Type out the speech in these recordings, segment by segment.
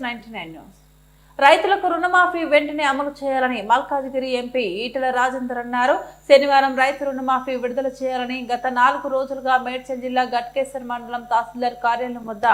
99 years. రైతులకు రుణమాఫీ వెంటనే అమలు చేయాలని మల్కాజిగిరి ఎంపీ ఈటెల రాజేందర్ అన్నారు. శనివారం రైతు రుణమాఫీ విడుదల చేయాలని గత నాలుగు రోజులుగా మేడ్చల్ జిల్లా గట్కేసర్ మండలం తహసీల్దార్ కార్యాలయం వద్ద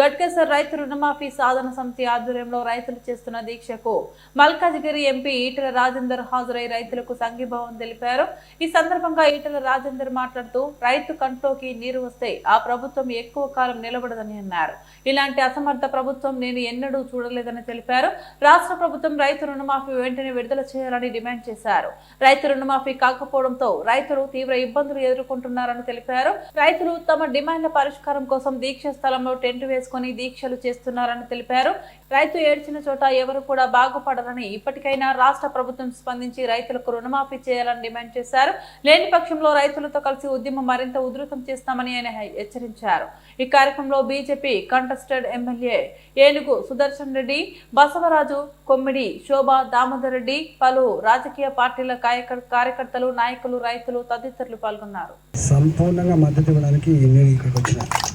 గట్కేసర్ రైతు రుణమాఫీ సాధన సమితి ఆధ్వర్యంలో రైతులు చేస్తున్న దీక్షకు మల్కాజిగిరి ఎంపీ ఈటెల రాజేందర్ హాజరై రైతులకు సంఘీభావం తెలిపారు. ఈ సందర్భంగా ఈటల రాజేందర్ మాట్లాడుతూ రైతు కంట్లోకి నీరు వస్తే ఆ ప్రభుత్వం ఎక్కువ కాలం నిలబడదని అన్నారు. ఇలాంటి అసమర్థ ప్రభుత్వం నేను ఎన్నడూ చూడలేదని తెలిపారు. రాష్ట్ర ప్రభుత్వం రైతు రుణమాఫీ వెంటనే విడుదల చేయాలని డిమాండ్ చేశారు. రైతు రుణమాఫీ కాకపోవడంతో రైతులు తీవ్ర ఇబ్బందులు ఎదుర్కొంటున్నారని తెలిపారు. రైతులు తమ డిమాండ్ల పరిష్కారం కోసం దీక్ష స్థలంలో టెంట్ వేసుకుని దీక్షలు చేస్తున్నారని తెలిపారు. రైతు ఏడ్చిన చోట ఎవరు కూడా బాగుపడరని ఇప్పటికైనా రాష్ట్ర ప్రభుత్వం స్పందించి రైతులకు రుణమాఫీ చేయాలని డిమాండ్ చేశారు. లేని పక్షంలో రైతులతో కలిసి ఉద్యమం మరింత ఉధృతం చేస్తామని ఆయన హెచ్చరించారు. ఈ కార్యక్రమంలో బీజేపీ కంటెస్టెడ్ ఎమ్మెల్యే ఏనుగు సుదర్శన్ రెడ్డి బసవరాజు కొమ్మిడి శోభ దామోదర్ రెడ్డి పలు రాజకీయ పార్టీల కార్యకర్తలు నాయకులు రైతులు తదితరులు పాల్గొన్నారు. సంపూర్ణంగా మద్దతు ఇవ్వడానికి నేను ఇక్కడికి వచ్చినాను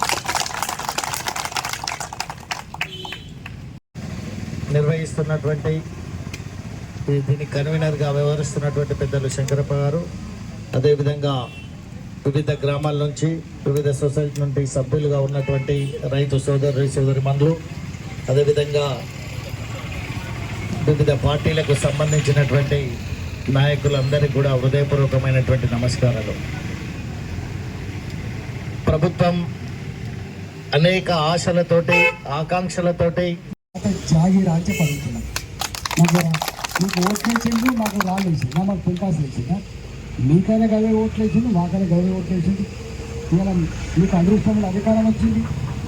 నిర్వహిస్తున్నటువంటి ఈ దీని కన్వీనర్గా వ్యవహరిస్తున్నటువంటి పెద్దలు శంకరప్ప గారు. అదేవిధంగా వివిధ గ్రామాల నుంచి వివిధ సొసైటీ నుండి సభ్యులుగా ఉన్నటువంటి రైతు సోదరు సోదరి మందులు అదేవిధంగా వివిధ పార్టీలకు సంబంధించినటువంటి నాయకులందరికీ కూడా హృదయపూర్వకమైనటువంటి నమస్కారాలు. ప్రభుత్వం అనేక ఆశలతోటి ఆకాంక్షలతోటి అంటే అని చెప్పి అడుగుతున్నాను మాకు మీకు ఓట్లు వేసిండు మాకు రాళ్ళు వేసిండు మాకు పింకాస్ వేసిందా మీకైనా గవే ఓట్లు వేసిండు మాకైనా గవే ఓట్లు వేసిండు ఇవాళ మీకు అదృష్టంలో అధికారం వచ్చింది.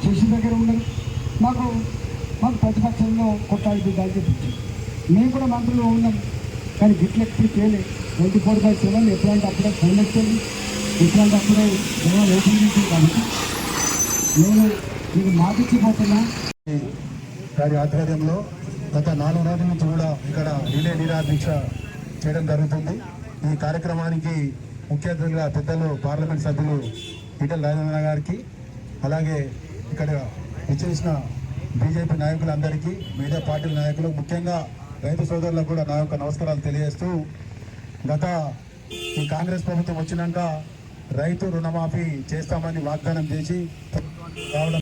చేసిన దగ్గర ఉండదు మాకు మాకు ప్రతిపక్షంలో కొట్టాలి బిడ్డాలు చెప్పించింది మేము కూడా మంత్రులు ఉన్నాం. కానీ గిట్ల ఎప్పుడు తేలే. ట్వంటీ ఫోర్ బై సెవెన్ ఎప్పుడంటే అప్పుడే ఫోన్ ఎత్తుంది ఎప్పుడంటే అప్పుడే జనం ఓపెన్ చేసింది కాబట్టి నేను మీకు మాటిచ్చిపోతున్నా. గారి ఆధ్వర్యంలో గత నాలుగు రోజుల నుంచి కూడా ఇక్కడ రిలే నిరాదీక్ష చేయడం జరుగుతుంది. ఈ కార్యక్రమానికి ముఖ్య అతిథులుగా పెద్దలు పార్లమెంట్ సభ్యులు ఈటల రాజేంద్ర గారికి అలాగే ఇక్కడ ఇచ్చేసిన బీజేపీ నాయకులందరికీ మీడియా పార్టీల నాయకులు ముఖ్యంగా రైతు సోదరులకు కూడా నా యొక్క నమస్కారాలు తెలియజేస్తూ గత ఈ కాంగ్రెస్ ప్రభుత్వం వచ్చినాక రైతు రుణమాఫీ చేస్తామని వాగ్దానం చేసి రావడం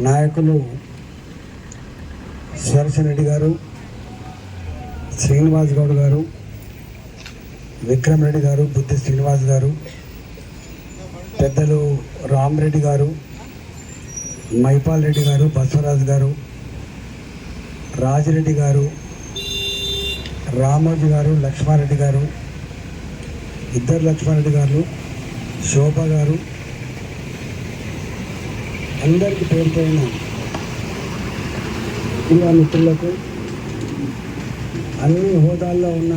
నాయకులు సుదర్శన్ రెడ్డి గారు శ్రీనివాస్ గౌడ్ గారు విక్రమ్ రెడ్డి గారు బుద్ధి శ్రీనివాస్ గారు పెద్దలు రామరెడ్డి గారు మైపాల్ రెడ్డి గారు బసవరాజు గారు రాజిరెడ్డి గారు రామోజీ గారు లక్ష్మారెడ్డి గారు ఇద్దరు లక్ష్మారెడ్డి గారు శోభ గారు అందరికీ పేరు పైన క్రీడా మిత్రులకు అన్ని హోదాల్లో ఉన్న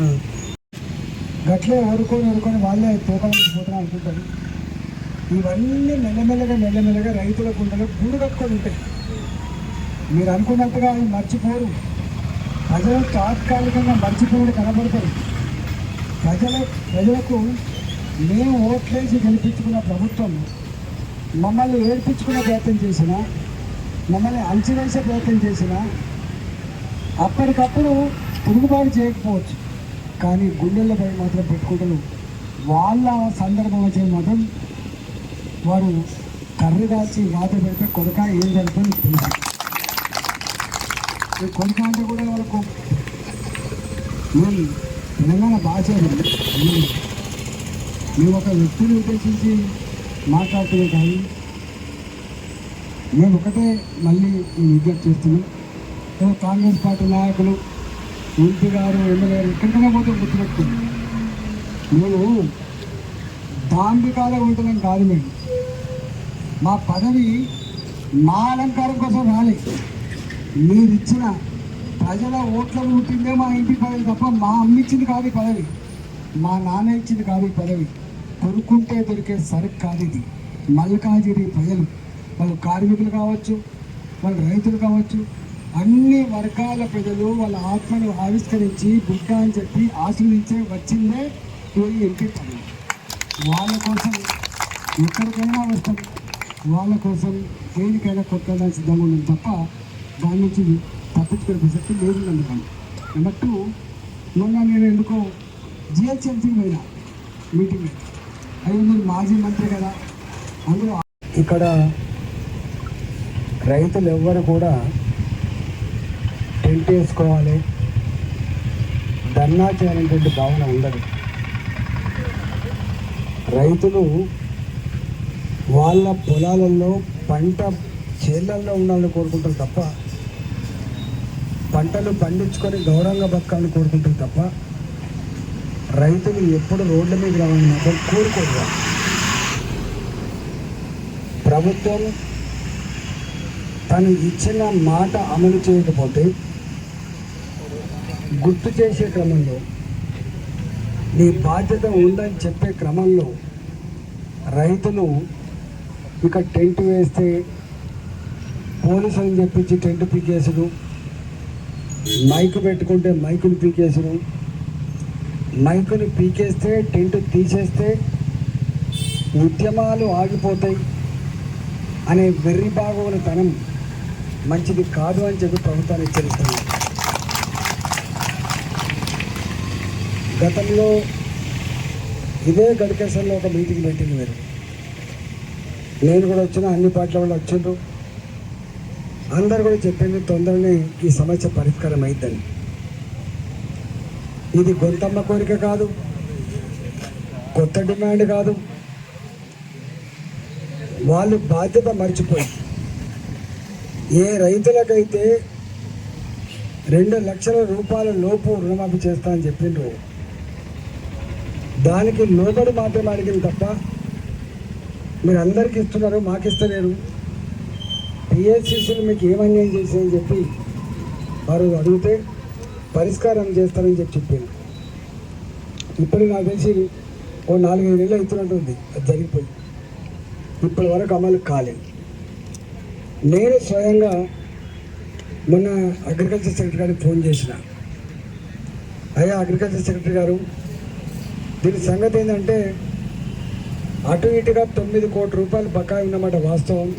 గట్లే ఊరుకొని ఊరుకొని వాళ్ళే తోకలించిపోతున్నా అనుకుంటారు ఇవన్నీ మెల్లమెల్లగా మెల్లమెల్లగా రైతుల గుండెలో గూడు కట్టుకొని ఉంటాయి. మీరు అనుకున్నట్టుగా అవి మర్చిపోరు. ప్రజలు తాత్కాలికంగా మర్చిపోయి కనబడతారు. ప్రజల ప్రజలకు మేము ఓట్లేసి గెలిపించుకున్న ప్రభుత్వం మమ్మల్ని ఏడ్పించుకునే ప్రయత్నం చేసిన మమ్మల్ని అంచవేసే ప్రయత్నం చేసిన అప్పటికప్పుడు తిరుగుబాటు చేయకపోవచ్చు. కానీ గుండెలపై మాత్రం పెట్టుకుంటారు. వాళ్ళ సందర్భం వచ్చే మాత్రం వారు కర్ర దాచి వాత పెడితే కొడక ఏం జరుగుతుందో తెలుసు. ఈ కొడక అంటే కూడా వాళ్ళకు మేము తెలంగాణ భాష ఉంది. మేము మేము ఒక వ్యక్తిని ఉద్దేశించి మాట్లాడుతున్నాం కానీ మేము ఒకటే మళ్ళీ విజ్ఞప్తి చేస్తున్నాం. ఏదో కాంగ్రెస్ పార్టీ నాయకులు ఎంపీ గారు ఎమ్మెల్యే గారు ఎక్కడికైనా పోతే గుర్తుపెట్టుకుంది మేము దాంబికాల ఉంటున్నాం కాదు మేము మా పదవి మా అలంకారం కోసం రాలే. మీరు ఇచ్చిన ప్రజల ఓట్ల పుట్టిందే మా ఇంటి పదవి తప్ప మా అమ్మ ఇచ్చింది కాదు ఈ పదవి. మా నాన్న ఇచ్చింది కాదు ఈ పదవి. కొనుక్కుంటే దొరికే సరుకు కాదు ఇది. మల్కాజిరి ప్రజలు. వాళ్ళు కార్మికులు కావచ్చు వాళ్ళు రైతులు కావచ్చు అన్ని వర్గాల ప్రజలు వాళ్ళ ఆత్మను ఆవిష్కరించి బిడ్డ అని చెప్పి ఆశీర్వించే వచ్చిందే ఈ ఎంపీ పదవి. వాళ్ళ కోసం ఎక్కడికైనా వస్తాం. వాళ్ళ కోసం దేనికైనా కొట్టడానికి సిద్ధంగా ఉన్నాం తప్ప దాని నుంచి తప్పించుకునే ప్రసక్తి లేదు అందుకని నెంబర్ టూ మొన్న నేను ఎందుకో జిహెచ్ఎంసీకి పోయినా మీటింగ్ మాజీ మంత్రి కదా. అందులో ఇక్కడ రైతులు ఎవ్వరు కూడా టెంట్ వేసుకోవాలి. ధర్నా చేయాలనేటువంటి భావన ఉండదు. రైతులు వాళ్ళ పొలాలలో పంట చేళ్ళల్లో ఉండాలని కోరుకుంటారు తప్ప పంటలు పండించుకొని గౌరవంగా బతకాలని కోరుకుంటారు తప్ప రైతులు ఎప్పుడు రోడ్ల మీద రావాలని మాత్రం కోరుకోరు. ప్రభుత్వం తను ఇచ్చిన మాట అమలు చేయకపోతే గుర్తు చేసే క్రమంలో నీ బాధ్యత ఉందని చెప్పే క్రమంలో రైతులు ఇక టెంట్ వేస్తే పోలీసులను చెప్పించి టెంట్ పీకేసుడు మైక్ పెట్టుకుంటే మైకుని పీకేసుడు మైకుని పీకేస్తే టెంట్ తీసేస్తే ఉద్యమాలు ఆగిపోతాయి అనే వెర్రి బాగోని తనం మంచిది కాదు అని చెప్పి ప్రభుత్వాన్ని హెచ్చరిస్తుంది గతంలో ఇదే గడికేశ్వర్లో ఒక మీటింగ్ పెట్టింది మీరు. నేను కూడా వచ్చిన అన్ని పార్టీల వాళ్ళు వచ్చిండ్రు. అందరు కూడా చెప్పింది తొందరనే ఈ సమస్య పరిష్కారం అయిద్దని ఇది గొంతమ్మ కోరిక కాదు. కొత్త డిమాండ్ కాదు. వాళ్ళు బాధ్యత మర్చిపోయి ఏ రైతులకైతే రెండు లక్షల రూపాయల లోపు రుణమాఫీ చేస్తా అని చెప్పిండ్రు దానికి లోబడి మాత్రమే అడిగింది తప్ప మీరు అందరికి ఇస్తున్నారు మాకు ఇస్తలేరు. పిఎస్సిసిలు మీకు ఏమన్యాయం చేసాయని చెప్పి వారు అడిగితే పరిష్కారం చేస్తానని చెప్పి చెప్పింది ఇప్పుడు నాకు తెలిసి ఓ నాలుగైదు నెలలు అవుతున్నట్టుంది అది జరిగిపోయి. ఇప్పటి వరకు అమలు కాలేదు. నేను స్వయంగా మొన్న అగ్రికల్చర్ సెక్రటరీ గారికి ఫోన్ చేసిన. అయ్యా అగ్రికల్చర్ సెక్రటరీ గారు దీని సంగతి ఏంటంటే అటు ఇటుగా తొమ్మిది కోట్ల రూపాయలు బకాయి ఉన్నమాట వాస్తవం.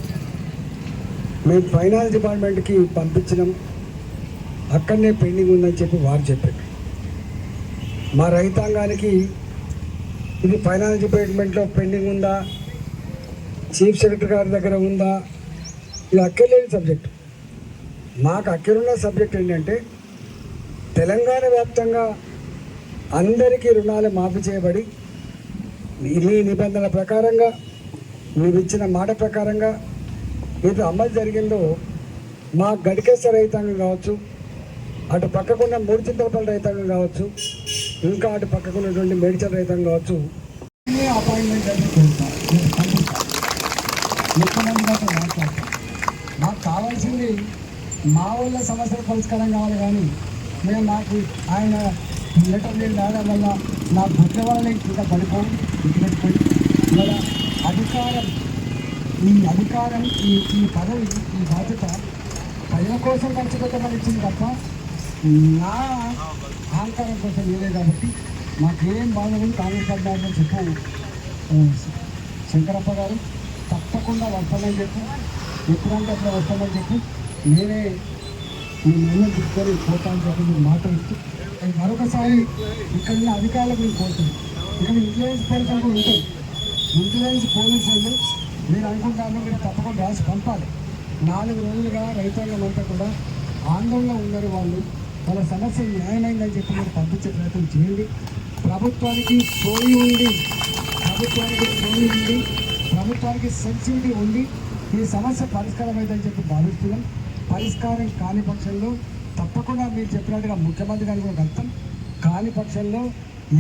మేము ఫైనాన్స్ డిపార్ట్మెంట్కి పంపించినాం. అక్కడనే పెండింగ్ ఉందని చెప్పి వారు చెప్పారు. మా రైతాంగానికి ఇది ఫైనాన్స్ డిపార్ట్మెంట్లో పెండింగ్ ఉందా? చీఫ్ సెక్రటరీ గారి దగ్గర ఉందా? ఇది అక్కర్లేని సబ్జెక్ట్. మాకు అక్కరున్న సబ్జెక్ట్ ఏంటంటే తెలంగాణ వ్యాప్తంగా అందరికీ రుణాలు మాఫీ చేయబడి మీ నిబంధనల ప్రకారంగా మీరు ఇచ్చిన మాట ప్రకారంగా ఇది అమలు జరిగిందో మా గడికేశ్వర రైతాంగం కావచ్చు అటు పక్కకున్న మూడు చింతలపల్లి రైతాంగం కావచ్చు ఇంకా అటు పక్కకున్నటువంటి మేడిచల్ రైతాంగం కావచ్చు. అపాయింట్మెంట్ ముఖ్యమంత్రి గారితో మాకు కావాల్సింది మా వాళ్ళ సమస్యల పరిష్కారం కావాలి కానీ మేము నాకు ఆయన లెటర్ నేను రావడం వల్ల నా బుట్ల వల్ల ఇంకా పడిపోయి ఇంటికి ఇవాళ అధికారం ఈ అధికారం ఈ ఈ పదవి ఈ బాధ్యత ప్రజల కోసం ఖర్చు పెట్టమని ఇచ్చింది తప్ప నా అహంకారం కోసం ఇవ్వలేదు కాబట్టి మాకేం బాధ ఉంది కాంగ్రెస్ అభ్యర్థి నాయకులు చెప్పు. శంకరప్ప గారు తప్పకుండా వస్తామని చెప్పి. ఎప్పుడంటే అప్పుడు వస్తామని చెప్పి. నేనే ఈ నిర్ణయం తీసుకొని పోతాను చెప్పి మీరు మాట ఇస్తూ. మరొకసారి ఇక్కడ ఉన్న అధికారులకు నేను కోరుతున్నాను ఇక్కడ ఇన్ఫ్లుయెన్స్ పర్సన్ కూడా ఉంటాయి ఇన్ఫ్లుయెన్స్ పోలీసులు మీరు అనుకుంటాను మీరు తప్పకుండా రాసి పంపాలి. నాలుగు రోజులుగా రైతాంగం అంతా కూడా ఆందోళన ఉన్నారు వాళ్ళు. వాళ్ళ సమస్య న్యాయమైందని చెప్పి మీరు పంపించే ప్రయత్నం చేయండి. ప్రభుత్వానికి సోయి ఉండి ప్రభుత్వానికి సోయి ఉంది ప్రభుత్వానికి సెన్సిటివిటీ ఉండి ఈ సమస్య పరిష్కారం అయిందని చెప్పి భావిస్తున్నాం. పరిష్కారం కాని పక్షంలో తప్పకుండా మీరు చెప్పినట్టుగా ముఖ్యమంత్రి గారిని కూడా కలుస్తాం కాని పక్షంలో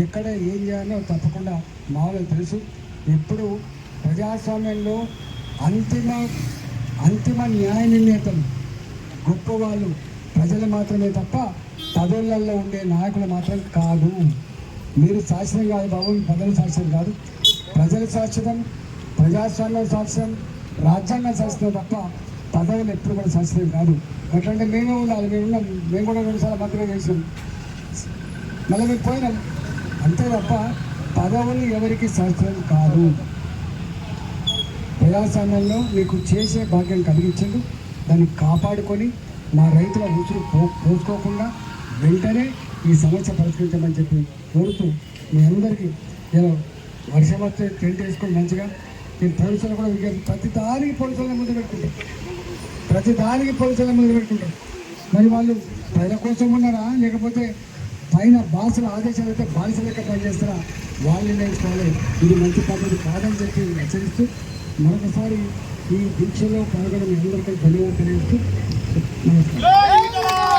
ఎక్కడ ఏం చేయాలో తప్పకుండా మామూలు తెలుసు. ఎప్పుడు ప్రజాస్వామ్యంలో అంతిమ అంతిమ న్యాయ నిర్ణేతలు గొప్పవాళ్ళు ప్రజలు మాత్రమే తప్ప పదవులలో ఉండే నాయకులు మాత్రం కాదు. మీరు శాశ్వతం కాదు బాబు మీ పదవులు శాశ్వతం కాదు. ప్రజలు శాశ్వతం ప్రజాస్వామ్యం శాశ్వతం రాజ్యాంగం శాశ్వతం తప్ప పదవులు ఎప్పుడు కూడా శాశ్వతం కాదు. ఎట్లంటే మేమే ఉండాలి మేము ఉన్నాం మేము కూడా రెండుసార్లు మంత్రిగా చేసాం మళ్ళీ మేము పోయినాం. అంతే తప్ప పదవులు ఎవరికి శాశ్వతం కాదు. ప్రజాస్వామ్యంలో మీకు చేసే భాగ్యం కలిగించండి. దాన్ని కాపాడుకొని మా రైతుల ఉసురు పో పోసుకోకుండా వెంటనే ఈ సమస్య పరిష్కరించమని చెప్పి కోరుతూ మీ అందరికీ నేను వర్షం వస్తే టెంట్ వేసుకొని మంచిగా నేను పోలీసులు కూడా విజ్ఞప్తి ప్రతి దానికి పోలీసుల ముందు పెట్టుకుంటారు ప్రతి దానికి పోలీసుల ముందు పెట్టుకుంటారు మరి వాళ్ళు ప్రజల కోసం ఉన్నారా? లేకపోతే పైన బాసుల ఆదేశాలు అయితే బానిస లెక్క పనిచేస్తారా? వాళ్ళు నేర్చుకోవాలి. ఇది మంచి పద్ధతి కాదని చెప్పి హెచ్చరిస్తూ మరొకసారి ఈ దీక్షలో పాల్గొన్న మీ అందరికీ ధన్యవాదాలు తెలియజేస్తూ 嗯。